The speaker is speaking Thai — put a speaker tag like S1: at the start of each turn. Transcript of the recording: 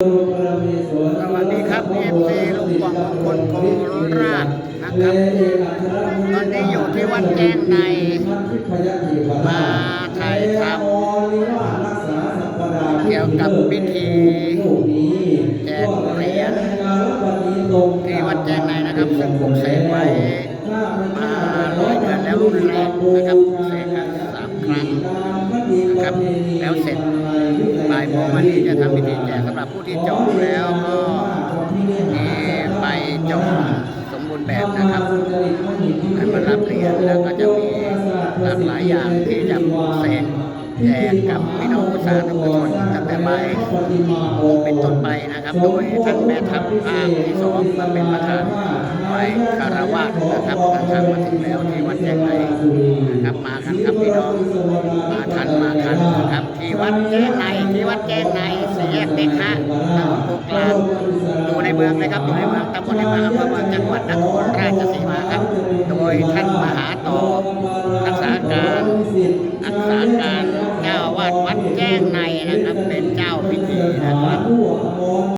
S1: สวัสดีครับเอฟซีลุงป่องคนโคราชนะครับ ตอนนี้อยู่ที่วัดแจ้งในมาถ่ายทำเกี่ยวกับพิธีแจกเหรียญที่วัดแจ้งในนะครับ ซึ่งปลุกเสกไว้มาร้อยเดือนแล้วรุ่นแรกนะครับเสกกันสามครั้ง นะครับ แล้วเสร็จบ่ายโมงวันนี้จะทำพิธีแจกสำหรับผู้ที่จองแล้วก็มีใบจองสมบูรณ์แบบนะครับให้มารับเหรียญแล้วก็จะมีหลากหลายอย่างที่จะเสกแจกกับพี่น้องสาธุชนตั้งแต่บ่ายโมงเป็นต้นไปนะครับ โดยท่านแม่ทัพภาคที่สองมาเป็นประธานไว้คารวะนะครับเดินทางมาถึงแล้วที่วัดแจ้งในนะครับมากันครับพี่น้อง วัดแจ้งในที่วัดแจ้งในสี่แยกเด็กฮะถนนโคกลางอยู่ในเมืองนะครับอยู่ในเมืองตำบลในเมืองอำเภอเมืองจังหวัดนครราชสีมาครับ โดยท่านมหาต่อรักษาการรักษาการเจ้าวาดวัดแจ้งในนะครับ